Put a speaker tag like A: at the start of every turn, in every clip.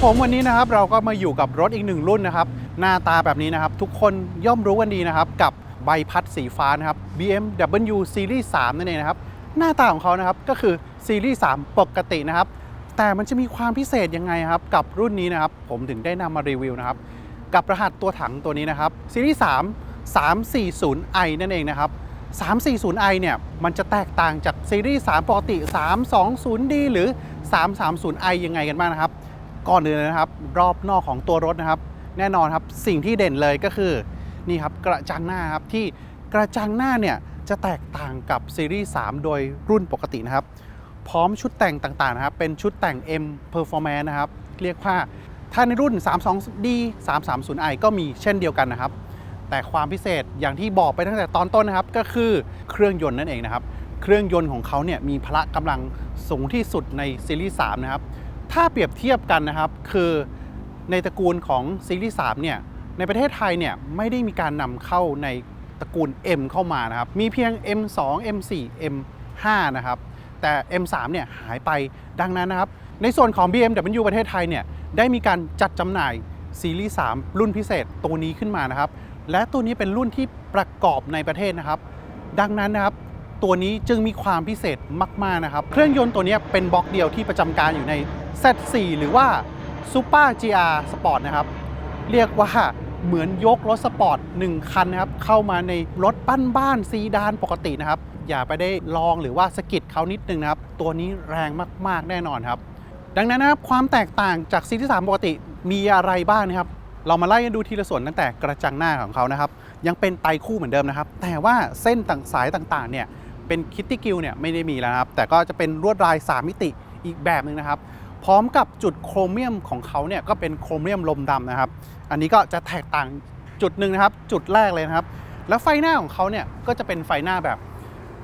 A: ครับผมวันนี้นะครับเราก็มาอยู่กับรถอีกหนึ่งรุ่นนะครับ หน้าตาแบบนี้นะครับ ทุกคนย่อมรู้กันดีนะครับ กับใบพัดสีฟ้านะครับ BMW Series 3 นั่นเองนะครับ หน้าตาของเขานะครับก็คือ Series 3 ปกตินะครับ แต่มันจะมีความพิเศษยังไงครับ กับรุ่นนี้นะครับ ผมถึงได้นำมารีวิวนะครับ กับรหัสตัวถังตัวนี้นะครับ Series 3 340i นั่นเองนะครับ 340i เนี่ยมันจะแตกต่างจากซีรีส์3ปกติ 320d หรือ 330i ยังไงกันบ้างนะครับ ก่อนอื่นเลยนะครับ รอบนอกของตัวรถนะครับ แน่นอนครับสิ่งที่เด่นเลยก็คือนี่ครับกระจังหน้าครับที่กระจังหน้าเนี่ยจะแตกต่างกับซีรีส์3โดยรุ่นปกตินะครับ พร้อมชุดแต่งต่างๆนะครับ เป็นชุดแต่ง M Performance นะครับ เรียกว่าถ้าในรุ่น 32D 330i ก็มีเช่นเดียวกันนะครับ แต่ความพิเศษอย่างที่บอกไปตั้งแต่ตอนต้นนะครับ ก็คือเครื่องยนต์นั่นเองนะครับ เครื่องยนต์ของเขาเนี่ยมีพละกำลังสูงที่สุดในซีรีส์3นะครับ ถ้าเปรียบเทียบกันนะครับ คือในตระกูลของซีรีส์3เนี่ยในประเทศไทยเนี่ยไม่ได้มีการนำเข้าในตระกูล M เข้ามานะครับ มีเพียง M2 M4 M5 นะครับ แต่ M3 เนี่ยหายไปดังนั้นนะครับ ในส่วนของ BMW ประเทศไทยเนี่ยได้มีการจัดจำหน่ายซีรีส์3รุ่นพิเศษตัวนี้ขึ้นมานะครับ และตัวนี้เป็นรุ่นที่ประกอบในประเทศนะครับ ดังนั้นนะครับตัวนี้จึงมีความพิเศษมาก ๆ นะครับ เครื่องยนต์ตัวนี้เป็นบล็อกเดียวที่ประจำการอยู่ใน Z4 หรือว่า Super GR Sport นะครับ เรียกว่าเหมือนยกรถสปอร์ต1คันนะครับ เข้ามาในรถบ้านบ้านๆซีดานปกตินะครับ อย่าไปได้ลองหรือว่าสกิดเขานิดนึงนะครับ ตัวนี้แรงมากๆแน่นอนครับ ดังนั้นนะครับความแตกต่างจากซีรีส์3ปกติมีอะไรบ้างนะครับ เรามาไล่กันดูทีละส่วนตั้งแต่กระจังหน้าของเขานะครับ ยังเป็นไตคู่เหมือนเดิมนะครับ แต่ว่าเส้นต่างสายต่างๆเนี่ยเป็นคิตตี้กิลเนี่ยไม่ได้มีแล้วนะครับ แต่ก็จะเป็นลวดลาย 3 มิติอีกแบบหนึ่งนะครับ พร้อมกับจุดโครเมียมของเขาเนี่ยก็เป็นโครเมียมลมดำนะครับ อันนี้ก็จะแตกต่างจุดหนึ่งนะครับ จุดแรกเลยนะครับ แล้วไฟหน้าของเขาเนี่ยก็จะเป็นไฟหน้าแบบ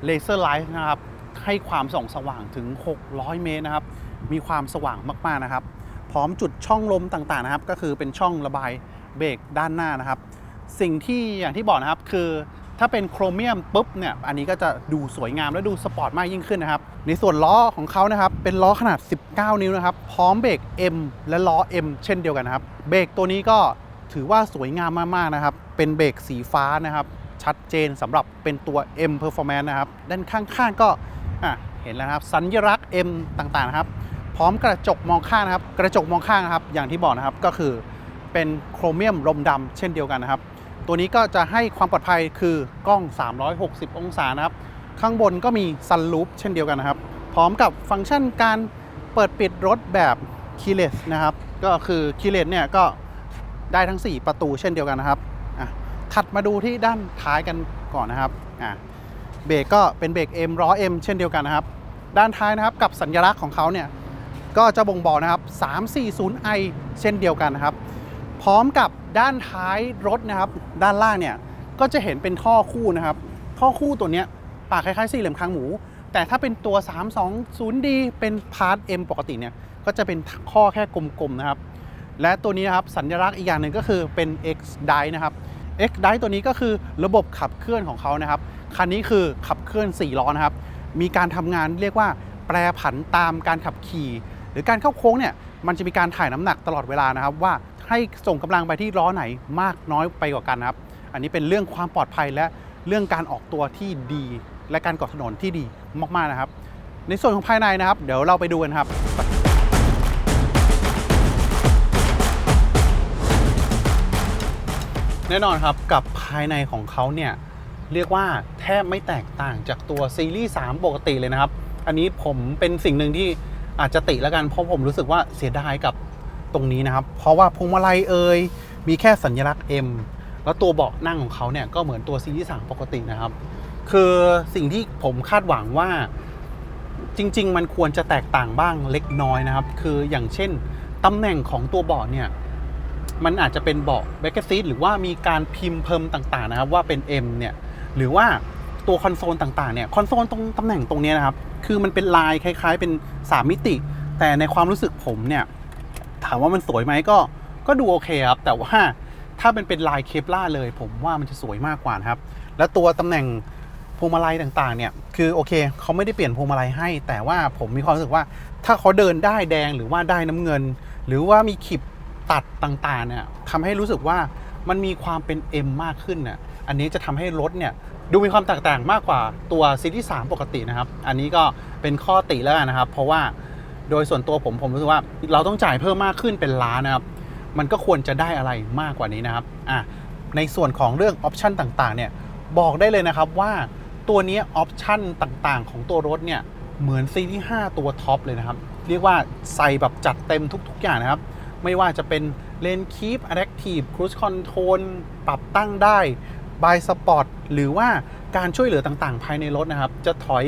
A: เลเซอร์ไลท์นะครับให้ความส่องสว่างถึง 600 เมตรนะครับ มีความสว่างมากๆนะครับ พร้อมจุดช่องลมต่างๆนะครับ ก็คือเป็นช่องระบายเบรกด้านหน้านะครับ สิ่งที่อย่างที่บอกนะครับคือ ถ้าเป็นโครเมียมปุ๊บเนี่ยอันนี้ก็จะดูสวยงามและดูสปอร์ตมากยิ่งขึ้นนะครับ ในส่วนล้อของเขานะครับเป็นล้อขนาด 19 นิ้วนะครับ พร้อมเบรก M และล้อ M เช่นเดียวกันนะครับ เบรกตัวนี้ก็ถือว่าสวยงามมากๆนะครับ เป็นเบรกสีฟ้านะครับ ชัดเจนสำหรับเป็นตัว M Performance นะครับ ด้านข้างๆก็อะเห็นแล้วครับ สัญลักษณ์ M ต่างๆนะครับ พร้อมกระจกมองข้างนะครับ กระจกมองข้างนะครับ อย่างที่บอกนะครับก็คือเป็นโครเมียมลมดำเช่นเดียวกันนะครับ ตัวนี้ก็จะให้ความปลอดภัยคือกล้อง 360 องศานะครับ ข้างบนก็มีซันลูปเช่นเดียวกันนะครับ พร้อมกับฟังก์ชันการเปิดปิดรถแบบคีเลสนะครับ ก็คือคีเลสเนี่ยก็ได้ทั้ง 4 ประตูเช่นเดียวกันนะครับถัดมาดูที่ด้านท้ายกันก่อนนะครับเบรกก็เป็นเบรก M ล้อ M เช่นเดียวกันนะครับ ด้านท้ายนะครับกับสัญลักษณ์ของเขาเนี่ยก็จะบ่งบอกนะครับ 340i เช่นเดียวกันนะครับ พร้อมกับ ด้านท้ายรถนะครับ ด้านล่างเนี่ยก็จะเห็นเป็นท่อคู่นะครับ ท่อคู่ตัวเนี้ยปากคล้ายๆสี่เหลี่ยมคางหมู แต่ถ้าเป็นตัว 320D เป็นพาร์ท M ปกติเนี่ยก็จะเป็นข้อแค่กลมๆนะครับ และตัวนี้นะครับสัญลักษณ์อีกอย่างหนึ่งก็คือเป็น X Drive นะครับ X Drive ตัวนี้ก็คือระบบขับเคลื่อนของเขานะครับ คันนี้คือขับเคลื่อน 4 ล้อนะครับ มีการทำงานเรียกว่าแปรผันตามการขับขี่ หรือการเข้าโค้งเนี่ยมันจะมีการถ่ายน้ำหนักตลอดเวลานะครับว่า ให้ส่งกำลังไปที่ล้อไหนมากน้อยไปกว่ากันครับ อันนี้เป็นเรื่องความปลอดภัยและเรื่องการออกตัวที่ดี และการเกาะถนนที่ดีมากๆนะครับ ในส่วนของภายในนะครับ เดี๋ยวเราไปดูกันครับแน่นอนครับกับภายในของเขาเนี่ยเรียกว่าแทบไม่แตกต่างจากตัวซีรีส์3ปกติเลยนะครับ อันนี้ผมเป็นสิ่งหนึ่งที่อาจจะติแล้วกันเพราะผมรู้สึกว่าเสียดายกับ ตรงนี้นะครับ เพราะว่าพวงมาลัยเอ่ยมีแค่สัญลักษณ์ M แล้วตัวเบาะนั่งของเขาเนี่ยก็เหมือนตัวซีรีส์3ปกตินะครับ คือสิ่งที่ผมคาดหวังว่าจริง ๆ มันควรจะแตกต่างบ้างเล็กน้อยนะครับ คืออย่างเช่นตำแหน่งของตัวเบาะเนี่ยมันอาจจะเป็นเบาะแบ็กซีทหรือว่ามีการพิมพ์เพิ่มต่างๆนะครับว่าเป็น M เนี่ยหรือว่าตัวคอนโซลต่างๆเนี่ยคอนโซลตรงตำแหน่งตรงนี้นะครับ คือมันเป็นลายคล้าย ๆ เป็น 3 มิติ แต่ในความรู้สึกผมเนี่ย ถามว่ามันสวยไหมก็ก็ดูโอเคครับ แต่ว่าถ้าเป็นเป็นลายเคปล่าเลย ผมว่ามันจะสวยมากกว่าครับ แล้วตัวตำแหน่งพวงมาลัยต่างๆ เนี่ย คือโอเคเขาไม่ได้เปลี่ยนพวงมาลัยให้ แต่ว่าผมมีความรู้สึกว่า ถ้าเขาเดินได้แดงหรือว่าได้น้ำเงิน หรือว่ามีขีบตัดต่างๆ เนี่ยทำให้รู้สึกว่ามันมีความเป็น M มากขึ้นเนี่ยอันนี้จะทำให้รถเนี่ยดูมีความแตกต่างมากกว่าตัวซีรีส์3ปกตินะครับ อันนี้ก็เป็นข้อติแล้วกันนะครับ เพราะว่า โดยส่วนตัวผมผมรู้สึกว่าเราต้องจ่ายเพิ่มมากขึ้นเป็นล้านนะครับ มันก็ควรจะได้อะไรมากกว่านี้นะครับอะในส่วนของเรื่องออปชันต่างๆเนี่ยบอกได้เลยนะครับว่าตัวนี้ออปชันต่างๆ ของตัวรถเนี่ยเหมือนซีรีส์5ตัวท็อปเลยนะครับ เรียกว่าใส่แบบจัดเต็มทุก ๆ อย่างนะครับ ไม่ว่าจะเป็นเลนคีปอะแด t ทีฟครู e คอนโทรลปรับตั้งได้บายสปอร์ตหรือว่าการช่วยเหลือต่างๆ ภายในรถนะครับ จะถอย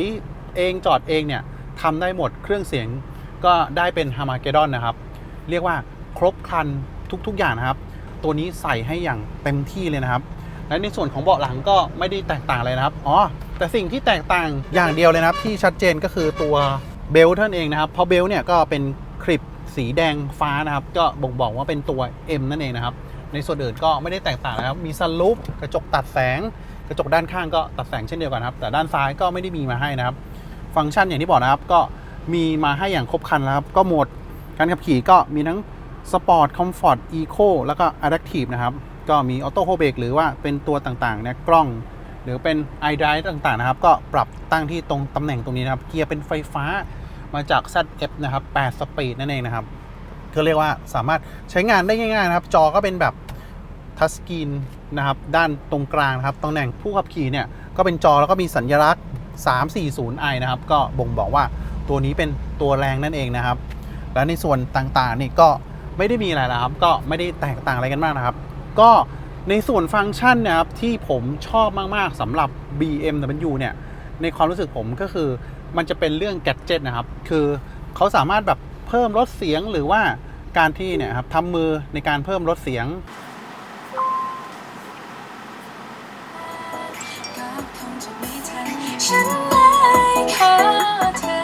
A: เองจอดเองเนี่ยทำได้หมดเครื่องเสียง ก็ได้เป็นฮามาเกดอนนะครับ เรียกว่าครบครันทุกๆอย่างนะครับ ตัวนี้ใส่ให้อย่างเต็มที่เลยนะครับ และในส่วนของเบาะหลังก็ไม่ได้แตกต่างอะไรนะครับ อ๋อ แต่สิ่งที่แตกต่างอย่างเดียวเลยนะครับ ที่ชัดเจนก็คือตัวเบลต์ท่านเองนะครับ เพราะเบลต์เนี่ยก็เป็นคลิปสีแดงฟ้านะครับ ก็บ่งบอกว่าเป็นตัว M นั่นเองนะครับ ในส่วนอื่นก็ไม่ได้แตกต่างนะครับ มีซันลูปกระจกตัดแสง กระจกด้านข้างก็ตัดแสงเช่นเดียวกันครับ แต่ด้านซ้ายก็ไม่ได้มีมาให้นะครับ ฟังก์ชันอย่างที่บอกนะครับก็ มีมาให้อย่างครบครันแล้วครับ ก็โหมดการขับขี่ก็มีทั้งสปอร์ตคอมฟอร์ตอีโคแล้วก็อะแด t ทีฟนะครับ ก็มีออโต้โฮเบรกหรือว่าเป็นตัวต่างๆเนี่ยกล้อง หรือเป็น i d r i v e ต่างๆนะครับ ก็ปรับตั้งที่ตรงตำแหน่งตรงนี้นะครับ เกียร์เป็นไฟฟ้ามาจาก ZF นะครับ8สปีดนั่นเองนะครับก็เรียกว่าสามารถใช้งานได้ง่ายๆนะครับ จอก็เป็นแบบทัชสกรีนนะครับ ด้านตรงกลางนะครับตำแหน่งผู้ขับขี่เนี่ยก็เป็นจอแล้วก็มีสัญลักษณ์ 340i นะครับ ก็บ่งบอกว่า ตัวนี้เป็นตัวแรงนั่นเองนะครับ และในส่วนต่างๆนี่ก็ไม่ได้มีอะไรแล้วครับ ก็ไม่ได้แตกต่างอะไรกันมากนะครับ ก็ในส่วนฟังก์ชันนะครับที่ผมชอบมากๆสำหรับ BMW เนี่ยในความรู้สึกผมก็คือมันจะเป็นเรื่องแกดเจิตนะครับ คือเขาสามารถแบบเพิ่มลดเสียงหรือว่าการที่เนี่ยครับทำมือในการเพิ่มลดเสียง
B: ก็คงจะไม่เธอ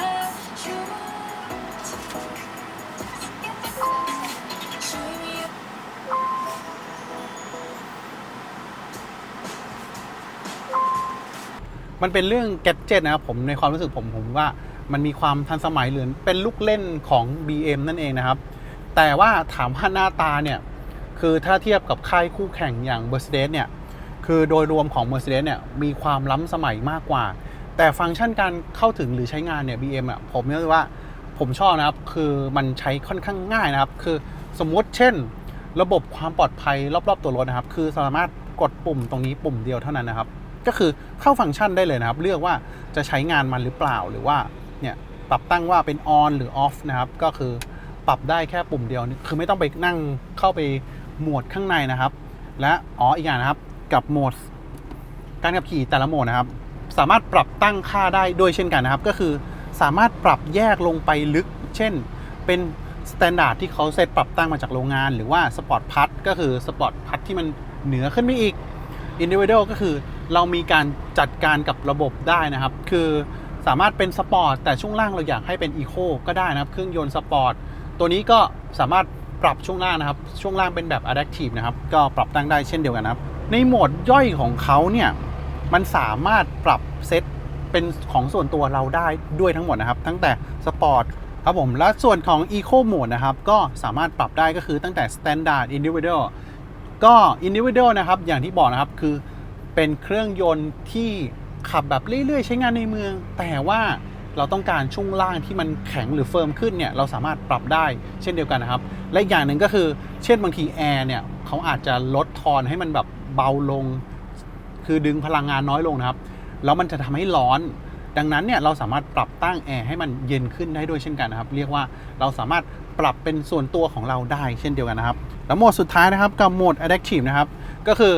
B: มั
A: นเป็นเรื่องแกดเจิตนะครับผมในความรู้สึกผมผมว่ามันมีความทันสมัยหรือเป็นลูกเล่นของ BM นั่นเองนะครับ แต่ว่าถามว่าหน้าตาเนี่ย คือถ้าเทียบกับค่ายคู่แข่งอย่าง Mercedes เนี่ย คือโดยรวมของ Mercedes เนี่ย มีความล้ำสมัยมากกว่า แต่ฟังก์ชันการเข้าถึงหรือใช้งานเนี่ย BM อะผมรู้สึกว่าผมชอบนะครับ คือมันใช้ค่อนข้างง่ายนะครับ คือสมมติเช่น ระบบความปลอดภัยรอบๆตัวรถนะครับ คือสามารถกดปุ่มตรงนี้ปุ่มเดียวเท่านั้นนะครับ ก็คือเข้าฟังก์ชันได้เลยนะครับ เลือกว่าจะใช้งานมันหรือเปล่า หรือว่าเนี่ยปรับตั้งว่าเป็น on หรือ off นะครับ ก็คือปรับได้แค่ปุ่มเดียวนี่คือไม่ต้องไปนั่งเข้าไปโหมดข้างในนะครับ และอ๋ออีกอย่างนะครับ กับโหมด การขับขี่แต่ละโหมดนะครับ สามารถปรับตั้งค่าได้ด้วยเช่นกันนะครับ ก็คือสามารถปรับแยกลงไปลึก เช่น เป็นสแตนดาร์ดที่เขาเซตปรับตั้งมาจากโรงงาน หรือว่าสปอร์ตพัทก็คือสปอร์ตพัทที่มันเหนือขึ้นไปอีกอินดิวิ a l ก็คือ เรามีการจัดการกับระบบได้นะครับ คือสามารถเป็นสปอร์ตแต่ช่วงล่างเราอยากให้เป็นอีโคก็ได้นะครับ เครื่องยนต์สปอร์ตตัวนี้ก็สามารถปรับช่วงล่างนะครับ ช่วงล่างเป็นแบบ adaptive นะครับ ก็ปรับตั้งได้เช่นเดียวกันนะครับ ในโหมดย่อยของเขาเนี่ย มันสามารถปรับเซตเป็นของส่วนตัวเราได้ด้วยทั้งหมดนะครับ ตั้งแต่สปอร์ตครับผม และส่วนของ Eco Mode นะครับ ก็สามารถปรับได้ก็คือตั้งแต่ Standard Individual ก็ Individual นะครับ อย่างที่บอกนะครับ คือ เป็นเครื่องยนต์ที่ขับแบบเรื่อยๆ ใช้งานในเมือง แต่ว่าเราต้องการช่วงล่างที่มันแข็งหรือเฟิร์มขึ้นเนี่ยเราสามารถปรับได้เช่นเดียวกันนะครับ และอย่างหนึ่งก็คือ เช่นบางทีแอร์เนี่ยเขาอาจจะลดทอนให้มันแบบเบาลง คือดึงพลังงานน้อยลงนะครับ แล้วมันจะทำให้ร้อน ดังนั้นเนี่ยเราสามารถปรับตั้งแอร์ให้มันเย็นขึ้นได้ด้วยเช่นกันนะครับ เรียกว่าเราสามารถปรับเป็นส่วนตัวของเราได้เช่นเดียวกันนะครับ แล้วโหมดสุดท้ายนะครับกับโหมด adaptive นะครับ ก็คือ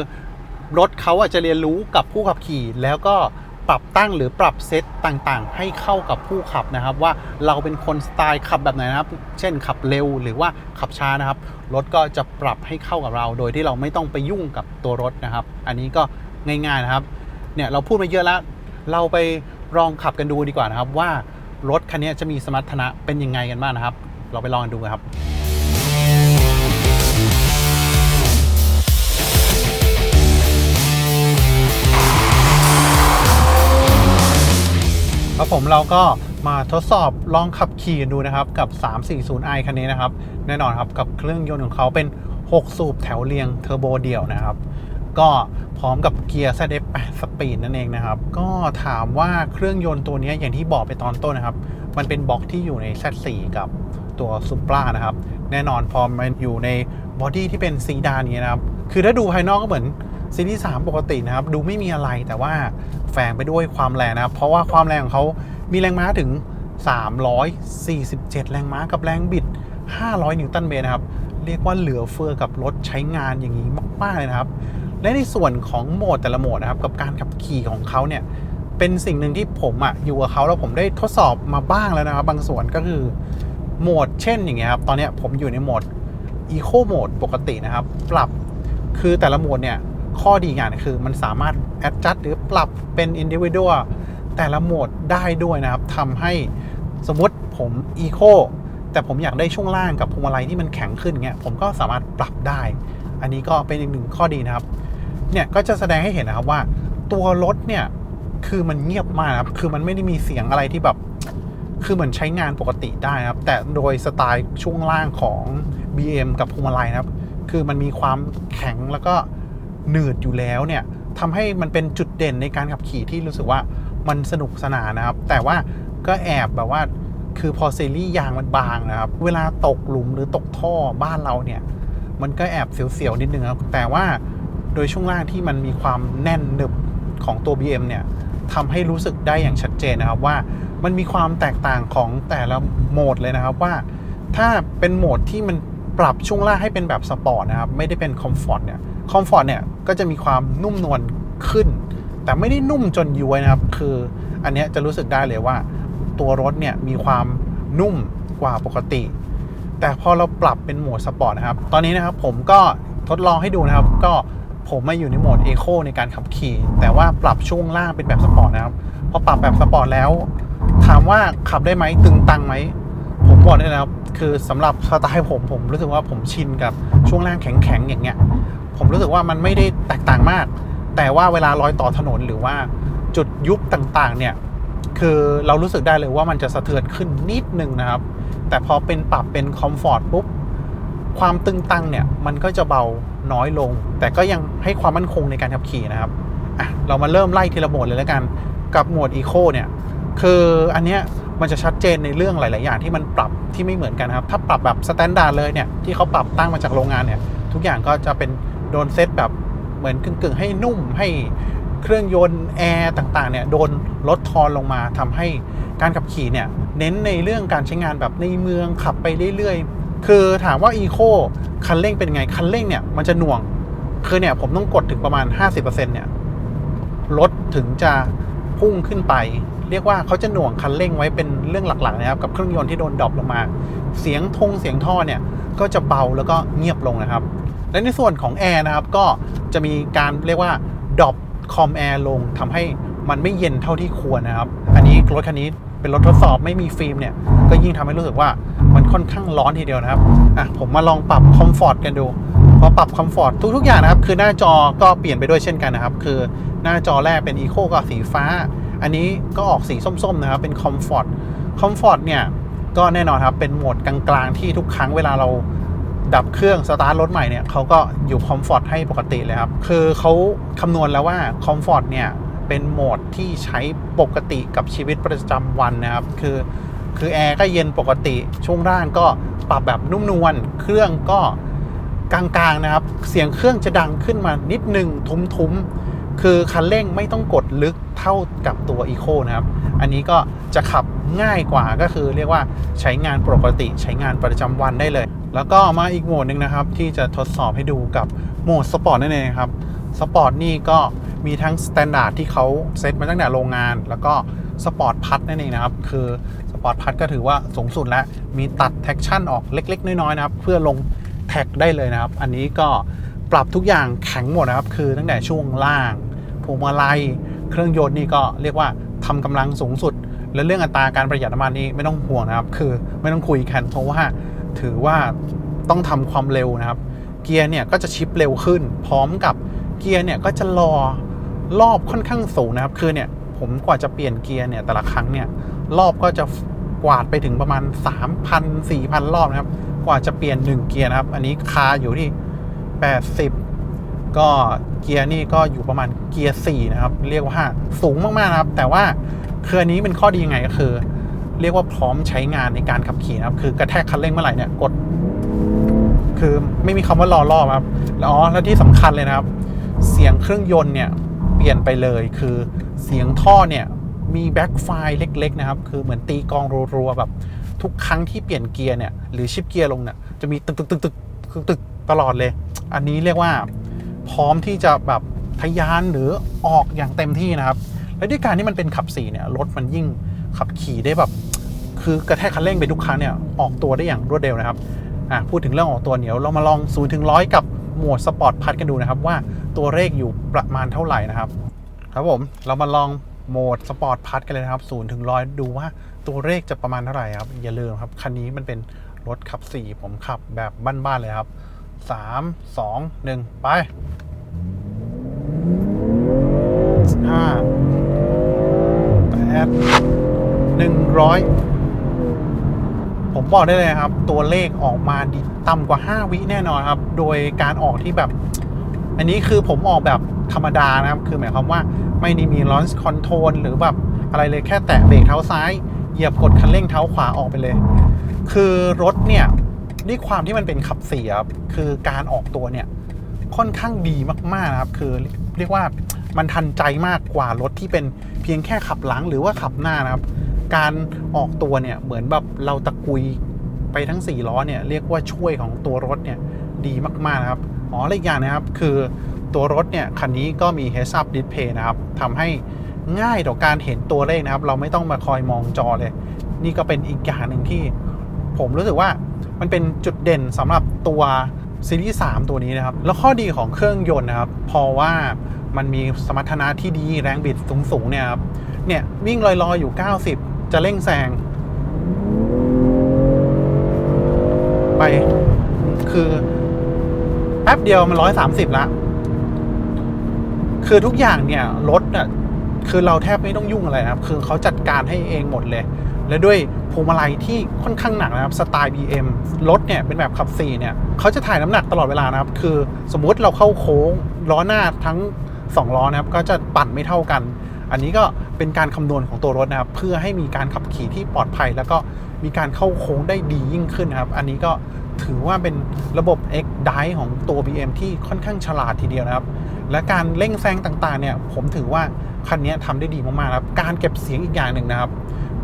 A: รถเขาอาจจะเรียนรู้กับผู้ขับขี่ แล้วก็ปรับตั้งหรือปรับเซตต่างๆ ให้เข้ากับผู้ขับนะครับ ว่าเราเป็นคนสไตล์ขับแบบไหนนะครับ เช่นขับเร็วหรือว่าขับช้านะครับ รถก็จะปรับให้เข้ากับเรา โดยที่เราไม่ต้องไปยุ่งกับตัวรถนะครับ อันนี้ก็ง่ายๆนะครับ เนี่ยเราพูดมาเยอะแล้ว เราไปลองขับกันดูดีกว่านะครับ ว่ารถคันนี้จะมีสมรรถนะเป็นยังไงกันบ้างนะครับ เราไปลองกันดูกันครับ ครับผมเราก็มาทดสอบลองขับขี่กันดูนะครับกับ 340i คันนี้นะครับ แน่นอนครับกับเครื่องยนต์ของเขาเป็น 6 สูบแถวเรียงเทอร์โบเดี่ยวนะครับ ก็พร้อมกับเกียร์ ZF8 สปีดนั่นเองนะครับ ก็ถามว่าเครื่องยนต์ตัวนี้อย่างที่บอกไปตอนต้นนะครับ มันเป็นบล็อกที่อยู่ใน Z4 กับตัว Supra นะครับ แน่นอนพอมันอยู่ในบอดี้ที่เป็นซีดานนี้นะครับ คือถ้าดูภายนอกก็เหมือนซีรีส์3ปกตินะครับ ดูไม่มีอะไรแต่ว่า ฝงไปด้วยความแรงนะครับ เพราะว่าความแรงของเขามีแรงม้าถึง 347 แรงม้ากับแรงบิด 500 นิวตันเมตรนะครับ เรียกว่าเหลือเฟือกับรถใช้งานอย่างนี้มาก ๆ เลยนะครับ และในส่วนของโหมดแต่ละโหมดนะครับ กับการขับขี่ของเขาเนี่ย เป็นสิ่งหนึ่งที่ผมอะอยู่กับเขาแล้วผมได้ทดสอบมาบ้างแล้วนะครับ บางส่วนก็คือโหมดเช่นอย่างเงี้ยครับ ตอนนี้ผมอยู่ในโหมด Eco Mode ปกตินะครับ ปรับคือแต่ละโหมดเนี่ย ข้อดีอย่างหนึงคือมันสามารถ adjust หรือปรับเป็น individual แต่ละโหมดได้ด้วยนะครับทำให้สมมติผม Eco แต่ผมอยากได้ช่วงล่างกับพวงมาลัยที่มันแข็งขึ้นเงี้ยผมก็สามารถปรับได้ อันนี้ก็เป็นอีกหนึ่งข้อดีนะครับ เนี่ยก็จะแสดงให้เห็นนะครับว่า ตัวรถเนี่ยคือมันเงียบมากครับ คือมันไม่ได้มีเสียงอะไรที่แบบ คือเหมือนใช้งานปกติได้นะครับ แต่โดยสไตล์ช่วงล่างของ BM กับพวงมาลัยนะครับ คือมันมีความแข็งแล้วก็ หนืดอยู่แล้วเนี่ยทำให้มันเป็นจุดเด่นในการขับขี่ที่รู้สึกว่ามันสนุกสนานนะครับ แต่ว่าก็แอบแบบว่าคือพอซีรีส์ยางมันบางนะครับ เวลาตกหลุมหรือตกท่อบ้านเราเนี่ย มันก็แอบเสียวๆนิดนึงครับ แต่ว่าโดยช่วงล่างที่มันมีความแน่นหนึบของตัว BM เนี่ยทำให้รู้สึกได้อย่างชัดเจนนะครับว่ามันมีความแตกต่างของแต่ละโหมดเลยนะครับว่า ถ้าเป็นโหมดที่มันปรับช่วงล่างให้เป็นแบบสปอร์ตนะครับ ไม่ได้เป็นคอมฟอร์ตเนี่ย คอมฟอร์ตเนี่ยก็จะมีความนุ่มนวลขึ้น แต่ไม่ได้นุ่มจนย้วยนะครับ คืออันนี้จะรู้สึกได้เลยว่า ตัวรถเนี่ยมีความนุ่มกว่าปกติ แต่พอเราปรับเป็นโหมดสปอร์ตนะครับ ตอนนี้นะครับผมก็ทดลองให้ดูนะครับ ก็ผมมาอยู่ในโหมด Eco ในการขับขี่ แต่ว่าปรับช่วงล่างเป็นแบบสปอร์ตนะครับ พอปรับแบบสปอร์ตแล้ว ถามว่าขับได้ไหมตึงตังไหม ผมบอกได้นะครับ คือสำหรับสไตล์ผมผมรู้สึกว่าผมชินกับช่วงล่างแข็งๆอย่างเงี้ย ผมรู้สึกว่ามันไม่ได้แตกต่างมาก แต่ว่าเวลาลอยต่อถนนหรือว่าจุดยุบต่างๆ เนี่ย คือเรารู้สึกได้เลยว่ามันจะสะเทือนขึ้นนิดนึงนะครับ แต่พอเป็นปรับเป็นคอมฟอร์ตปุ๊บ ความตึงตังเนี่ย มันก็จะเบาน้อยลง แต่ก็ยังให้ความมั่นคงในการขับขี่นะครับอะเรามาเริ่มไล่ทีละโหมดเลยแล้วกัน กับโหมด Eco เนี่ย คืออันเนี้ยมันจะชัดเจนในเรื่องหลาย ๆ อย่างที่มันปรับที่ไม่เหมือนกันครับ ถ้าปรับแบบสแตนดาร์ดเลยเนี่ยที่เขาปรับตั้งมาจากโรงงานเนี่ย ทุกอย่างก็จะเป็น โดนเซตแบบเหมือนกึ่งๆ ให้นุ่มให้เครื่องยนต์แอร์ต่างๆเนี่ยโดนลดทอนลงมาทำให้การขับขี่เนี่ยเน้นในเรื่องการใช้งานแบบในเมืองขับไปเรื่อยๆ คือถามว่า Eco คันเร่งเป็นไง คันเร่งเนี่ยมันจะหน่วง คือเนี่ยผมต้องกดถึงประมาณ 50%เนี่ยรถถึงจะพุ่งขึ้นไป เรียกว่าเขาจะหน่วงคันเร่งไว้เป็นเรื่องหลักๆนะครับกับเครื่องยนต์ที่โดนดรอปลงมา เสียงทงเสียงท่อเนี่ยก็จะเบาแล้วก็เงียบลงนะครับ และในส่วนของแอร์นะครับ ก็จะมีการเรียกว่าดรอปคอมแอร์ลงทำให้มันไม่เย็นเท่าที่ควรนะครับ อันนี้รถคันนี้เป็นรถทดสอบไม่มีฟิล์มเนี่ย ก็ยิ่งทำให้รู้สึกว่ามันค่อนข้างร้อนทีเดียวนะครับ อะ ผมมาลองปรับคอมฟอร์ตกันดูพอปรับคอมฟอร์ตทุก ๆ อย่างนะครับ คือหน้าจอก็เปลี่ยนไปด้วยเช่นกันนะครับ คือหน้าจอแรกเป็น Eco ก็สีฟ้า อันนี้ก็ออกสีส้ม ๆ นะครับ เป็นคอมฟอร์ต คอมฟอร์ตเนี่ย ก็แน่นอนครับ เป็นโหมดกลาง ๆ ที่ทุกครั้งเวลาเรา ดับเครื่องสตาร์ทรถใหม่เนี่ยเขาก็อยู่คอมฟอร์ตให้ปกติเลยครับ คือเขาคำนวณแล้วว่าคอมฟอร์ตเนี่ยเป็นโหมดที่ใช้ปกติกับชีวิตประจำวันนะครับ คือคือแอร์ก็เย็นปกติ ช่วงล่างก็ปรับแบบนุ่มนวล เครื่องก็กลางๆนะครับ เสียงเครื่องจะดังขึ้นมานิดหนึ่งทุ้มๆ คือคันเร่งไม่ต้องกดลึกเท่ากับตัว Eco นะครับ อันนี้ก็จะขับง่ายกว่าก็คือเรียกว่าใช้งานปกติใช้งานประจำวันได้เลย แล้วก็มาอีกโหมดหนึ่งนะครับ ที่จะทดสอบให้ดูกับโหมดสปอร์ตนั่นเองครับสปอร์ตนี่ก็มีทั้งสแตนดาร์ดที่เขาเซตมาตั้งแต่โรงงาน แล้วก็สปอร์ตพัดนั่นเองนะครับ คือสปอร์ตพัดก็ถือว่าสูงสุดแล้ว มีตัดแท็กชั่นออกเล็ก ๆ น้อยๆนะครับ เพื่อลงแท็กได้เลยนะครับ อันนี้ก็ปรับทุกอย่างแข็งหมดนะครับ คือตั้งแต่ช่วงล่างพวงมาลัยเครื่องยนต์นี่ก็เรียกว่าทำกำลังสูงสุด และเรื่องอัตราการประหยัดน้ำมันนี่ไม่ต้องห่วงนะครับ คือไม่ต้องคุยกันเพราะว่า ถือว่าต้องทำความเร็วนะครับ เกียร์เนี่ยก็จะชิปเร็วขึ้น พร้อมกับเกียร์เนี่ยก็จะรอรอบค่อนข้างสูงนะครับ คือเนี่ยผมกว่าจะเปลี่ยนเกียร์เนี่ยแต่ละครั้งเนี่ยรอบก็จะกวาดไปถึงประมาณ 3,000 4,000 รอบนะครับ กว่าจะเปลี่ยน 1 เกียร์นะครับ อันนี้คาอยู่ที่ 80 ก็เกียร์นี่ก็อยู่ประมาณเกียร์4นะครับ เรียกว่าสูงมากๆนะครับ แต่ว่าคืออันนี้เป็นข้อดียังไงก็คือ เรียกว่าพร้อมใช้งานในการขับขี่นะครับ คือกระแทกคันเร่งเมื่อไหร่เนี่ยกด คือไม่มีคำว่ารอรอบครับแล้วอ๋อแล้วที่สำคัญเลยนะครับ เสียงเครื่องยนต์เนี่ยเปลี่ยนไปเลยคือเสียงท่อเนี่ยมีแบ็คไฟเล็กๆนะครับ คือเหมือนตีกองรัวๆแบบทุกครั้งที่เปลี่ยนเกียร์เนี่ยหรือชิปเกียร์ลงเนี่ยจะมีตึกตึกตึกตึกตึกตึกตลอดเลย อันนี้เรียกว่าพร้อมที่จะแบบทะยานหรือออกอย่างเต็มที่นะครับ และด้วยการที่มันเป็นขับสี่เนี่ยรถมันยิ่ง ขับขี่ได้แบบ คือกระแทกคันเร่งไปทุกครั้งเนี่ยออกตัวได้อย่างรวดเร็วนะครับอะพูดถึงเรื่องออกตัวเหนียวเรามาลอง0ูนถึงร้อยกับโหมดสปอร์ตพัดกันดูนะครับ ว่าตัวเลขอยู่ประมาณเท่าไหร่นะครับ ครับผมเรามาลองโหมดสปอร์ตพัดกันเลยนะครับ0ูนถึงร้อยดูว่าตัวเลขจะประมาณเท่าไหร่ครับ อย่าลืมครับ คันนี้มันเป็นรถขับ 4 ผมขับแบบบ้านๆเลยครับ 3 2 1 ไปห้าแปด หนึ่งร้อยผมบอกได้เลยครับ ตัวเลขออกมาดีต่ำกว่า 5 วิแน่นอนครับ โดยการออกที่แบบ อันนี้คือผมออกแบบธรรมดานะครับ คือหมายความว่าไม่ได้มี launch control หรือแบบอะไรเลยแค่แตะเบรกเท้าซ้าย เหยียบกดคันเร่งเท้าขวาออกไปเลย คือรถเนี่ยด้วยความที่มันเป็นขับเสียครับคือการออกตัวเนี่ยค่อนข้างดีมากๆนะครับ คือเรียกว่ามันทันใจมากกว่ารถที่เป็นเพียงแค่ขับหลังหรือว่าขับหน้านะครับ การออกตัวเนี่ยเหมือนแบบเราตะกุยไปทั้ง 4 ล้อเนี่ยเรียกว่าช่วยของตัวรถเนี่ยดีมากๆนะครับอ๋อและอีกอย่างนะครับคือตัวรถเนี่ยคันนี้ก็มี heads up display นะครับทำให้ง่ายต่อการเห็นตัวเลขนะครับ เราไม่ต้องมาคอยมองจอเลย นี่ก็เป็นอีกอย่างหนึ่งที่ ผมรู้สึกว่ามันเป็นจุดเด่นสำหรับตัวซีรีส์3ตัวนี้นะครับ แล้วข้อดีของเครื่องยนต์นะครับ พอว่ามันมีสมรรถนะที่ดีแรงบิดสูงๆเนี่ยครับเนี่ยวิ่งลอยๆอยู่ 90 จะเร่งแซงไป คือแป๊บเดียวมัน130ละ คือทุกอย่างเนี่ยรถอะคือเราแทบไม่ต้องยุ่งอะไรนะครับ คือเขาจัดการให้เองหมดเลย และด้วยพวงมาลัยที่ค่อนข้างหนักนะครับ สไตล์ BM รถเนี่ยเป็นแบบขับ4เนี่ยเขาจะถ่ายน้ำหนักตลอดเวลานะครับ คือสมมุติเราเข้าโค้งล้อหน้าทั้ง 2 ล้อนะครับ ก็จะปั่นไม่เท่ากัน อันนี้ก็เป็นการคำนวณของตัวรถนะครับ เพื่อให้มีการขับขี่ที่ปลอดภัย แล้วก็มีการเข้าโค้งได้ดียิ่งขึ้นนะครับ อันนี้ก็ถือว่าเป็นระบบ X Drive ของตัว BM ที่ค่อนข้างฉลาดทีเดียวนะครับ และการเร่งแซงต่างๆ เนี่ย ผมถือว่าคันนี้ทำได้ดีมากๆครับ การเก็บเสียงอีกอย่างหนึ่งนะครับ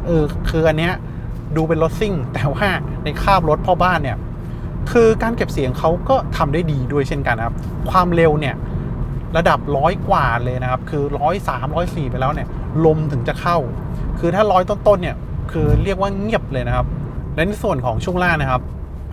A: เออคืออันเนี้ยดูเป็นรถซิ่ง แต่ว่าในคาบรถพ่อบ้านเนี่ย คือการเก็บเสียงเขาก็ทำได้ดีด้วยเช่นกันครับ ความเร็วเนี่ย ระดับร้อยกว่าเลยนะครับ คือร้อยสามร้อยสี่ไปแล้วเนี่ย ลมถึงจะเข้า คือถ้าร้อยต้นๆเนี่ย คือเรียกว่าเงียบเลยนะครับ และในส่วนของช่วงล่างนะครับ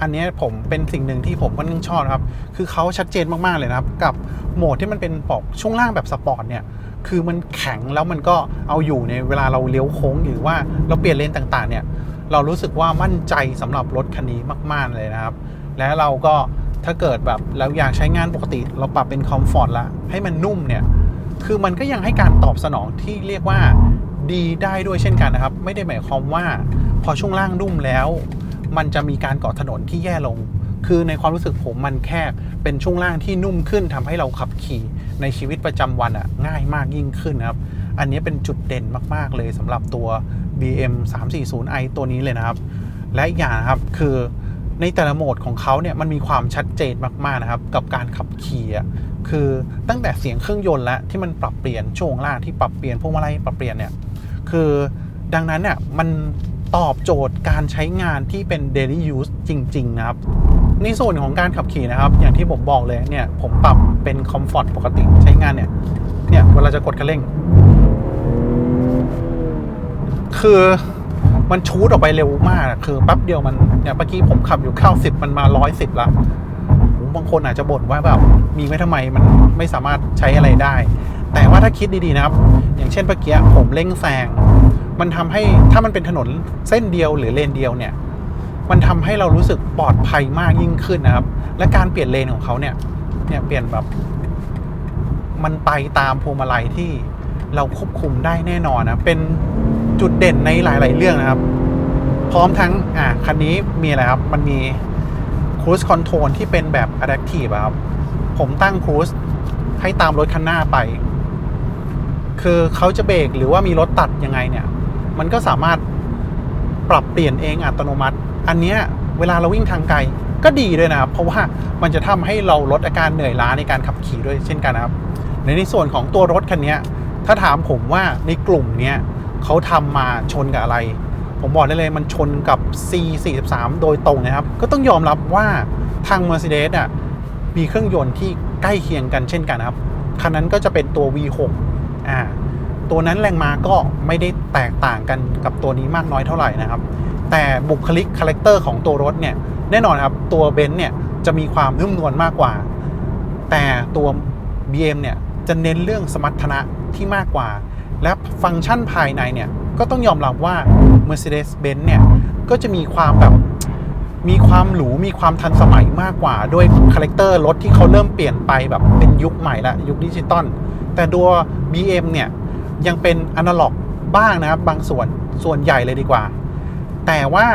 A: อันนี้ผมเป็นสิ่งหนึ่งที่ผมก็นึงชอบครับ คือเขาชัดเจนมากๆเลยนะครับ กับโหมดที่มันเป็นบอกช่วงล่างแบบสปอร์ตเนี่ย คือมันแข็งแล้วมันก็เอาอยู่ในเวลาเราเลี้ยวโค้งหรือว่าเราเปลี่ยนเลนต่างๆ เนี่ย เรารู้สึกว่ามั่นใจสำหรับรถคันนี้มาก ๆเลยนะครับ และเราก็ ถ้าเกิดแบบเราอยากใช้งานปกติ เราปรับเป็นคอมฟอร์ตละให้มันนุ่มเนี่ย คือมันก็ยังให้การตอบสนองที่เรียกว่าดีได้ด้วยเช่นกันนะครับ ไม่ได้หมายความว่า พอช่วงล่างนุ่มแล้ว มันจะมีการเกาะถนนที่แย่ลง คือในความรู้สึกผมมันแค่เป็นช่วงล่างที่นุ่มขึ้นทำให้เราขับขี่ในชีวิตประจำวันอะง่ายมากยิ่งขึ้นนะครับ อันนี้เป็นจุดเด่นมากๆเลยสำหรับตัว BM 340i ตัวนี้เลยนะครับ และอีกอย่างครับคือ ในแต่ละโหมดของเขาเนี่ยมันมีความชัดเจนมากๆนะครับ กับการขับขี่อะคือตั้งแต่เสียงเครื่องยนต์ล้วที่มันปรับเปลี่ยนช่วงล่างที่ปรับเปลี่ยนพวงมาลัยปรับเปลี่ยนเนี่ยคือดังนั้นเนี่ยมันตอบโจทย์การใช้งานที่เป็น daily use จริง ๆ นะครับ ในส่วนของการขับขี่นะครับ อย่างที่ผมบอกเลยเนี่ย ผมปรับเป็น comfort ปกติใช้งานเนี่ย เนี่ยเวลาจะกดคันเร่ง คือ มันชูดออกไปเร็วมากอะคือแป๊บเดียวมันเนี่ยเมื่อกี้ผมขับอยู่90มันมา110ละโอ้บางคนอาจจะบ่นว่าแบบมีไว้ทำไมมันไม่สามารถใช้อะไรได้ แต่ว่าถ้าคิดดีๆนะครับ อย่างเช่นเมื่อกี้ผมเร่งแซงมันทำให้ถ้ามันเป็นถนนเส้นเดียวหรือเลนเดียวเนี่ย มันทำให้เรารู้สึกปลอดภัยมากยิ่งขึ้นนะครับ และการเปลี่ยนเลนของเขาเนี่ยเนี่ยเปลี่ยนแบบ มันไปตามพวงมาลัยที่เราควบคุมได้แน่นอนนะเป็น จุดเด่นในหลาย ๆ เรื่องนะครับ พร้อมทั้งอ่าคันนี้มีอะไรครับ มันมี cruise control ที่เป็นแบบ adaptive ครับ ผมตั้ง cruise ให้ตามรถคันหน้าไป คือเขาจะเบรกหรือว่ามีรถตัดยังไงเนี่ย มันก็สามารถปรับเปลี่ยนเองอัตโนมัติ อันเนี้ยเวลาเราวิ่งทางไกลก็ดีด้วยนะครับ เพราะว่ามันจะทำให้เราลดอาการเหนื่อยล้าในการขับขี่ด้วยเช่นกันนะครับ ในในส่วนของตัวรถคันนี้ถ้าถามผมว่าในกลุ่มเนี้ย เขาทำมาชนกับอะไร ผมบอกได้เลยมันชนกับ C43 โดยตรงนะครับ ก็ต้องยอมรับว่าทาง Mercedes อะมีเครื่องยนต์ที่ใกล้เคียงกันเช่นกันครับ คันนั้นก็จะเป็นตัว V6 อ่าตัวนั้นแรงมาก็ไม่ได้แตกต่างกันกับตัวนี้มากน้อยเท่าไหร่นะครับ แต่บุคลิกคาแรคเตอร์ของตัวรถเนี่ยแน่นอนครับ ตัวเบนซ์เนี่ยจะมีความนุ่มนวลมากกว่า แต่ตัว BM เนี่ยจะเน้นเรื่องสมรรถนะที่มากกว่า และฟังก์ชันภายในเนี่ย ก็ต้องยอมรับว่า Mercedes-Benz เนี่ย ก็จะมีความแบบมีความหรู มีความทันสมัยมากกว่า ด้วยคาแรคเตอร์รถที่เขาเริ่มเปลี่ยนไปแบบเป็นยุคใหม่ละ ยุคดิจิตอลแต่ตัว BM เนี่ย ยังเป็นอนาล็อกบ้างนะครับ บางส่วนส่วนใหญ่เลยดีกว่า แต่ว่า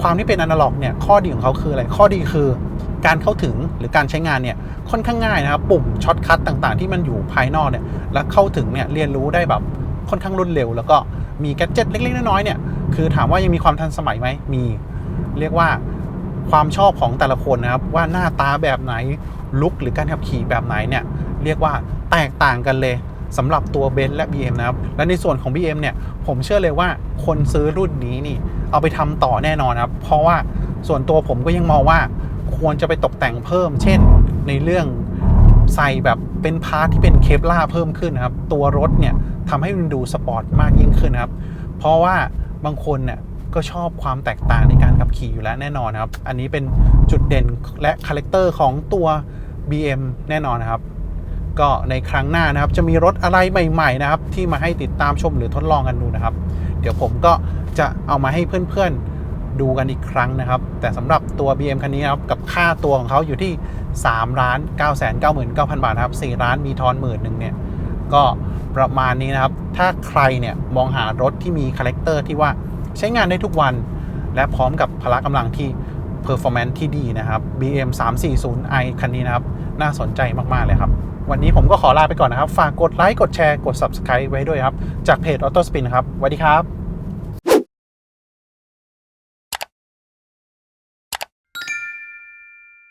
A: ความที่เป็นอนาล็อกเนี่ย ข้อดีของเขาคืออะไร ข้อดีคือ การเข้าถึงหรือการใช้งานเนี่ยค่อนข้างง่ายนะครับปุ่มช็อตคัทต่างๆ ที่มันอยู่ภายนอกเนี่ยแล้วเข้าถึงเนี่ยเรียนรู้ได้แบบค่อนข้างรวดเร็ว แล้วก็มีแกดเจิตเล็กๆน้อยๆเนี่ยคือถามว่ายังมีความทันสมัยไหมมีเรียกว่าความชอบของแต่ละคนนะครับว่าหน้าตาแบบไหนลุคหรือการขับขี่แบบไหนเนี่ยเรียกว่าแตกต่างกันเลยสำหรับตัวเบนซ์และ BM นะครับ และในส่วนของ BM เนี่ย ผมเชื่อเลยว่าคนซื้อรุ่นนี้นี่ เอาไปทำต่อแน่นอนครับ เพราะว่าส่วนตัวผมก็ยังมองว่า ควรจะไปตกแต่งเพิ่ม เช่น ในเรื่องใส่แบบเป็นพาร์ทที่เป็นเคปล่าเพิ่มขึ้นนะครับ ตัวรถเนี่ยทำให้มันดูสปอร์ตมากยิ่งขึ้นครับ เพราะว่าบางคนเนี่ยก็ชอบความแตกต่างในการขับขี่อยู่แล้วแน่นอนนะครับ อันนี้เป็นจุดเด่นและคาแรคเตอร์ของตัว BM แน่นอนนะครับ ก็ในครั้งหน้านะครับ จะมีรถอะไรใหม่ๆนะครับ ที่มาให้ติดตามชมหรือทดลองกันดูนะครับ เดี๋ยวผมก็จะเอามาให้เพื่อนๆ ดูกันอีกครั้งนะครับ แต่สำหรับตัว BM คันนี้นะครับ กับค่าตัวของเขาอยู่ที่3ล้าน9 9 9 0 0 บาทนะครับ4ล้านมีทอนหมื่นหนึ่งเนี่ย ก็ประมาณนี้นะครับ ถ้าใครเนี่ยมองหารถที่มีคาแรคเตอร์ที่ว่าใช้งานได้ทุกวัน และพร้อมกับพละกำลังที่ performance ที่ดีนะครับ BM 340i คันนี้นะครับ น่าสนใจมาก ๆ เลยครับ วันนี้ผมก็ขอลาไปก่อนนะครับ ฝากกดไลค์ กดแชร์ กด subscribe ไว้ด้วยครับ จากเพจ Auto Spin ครับสวัสดีครับ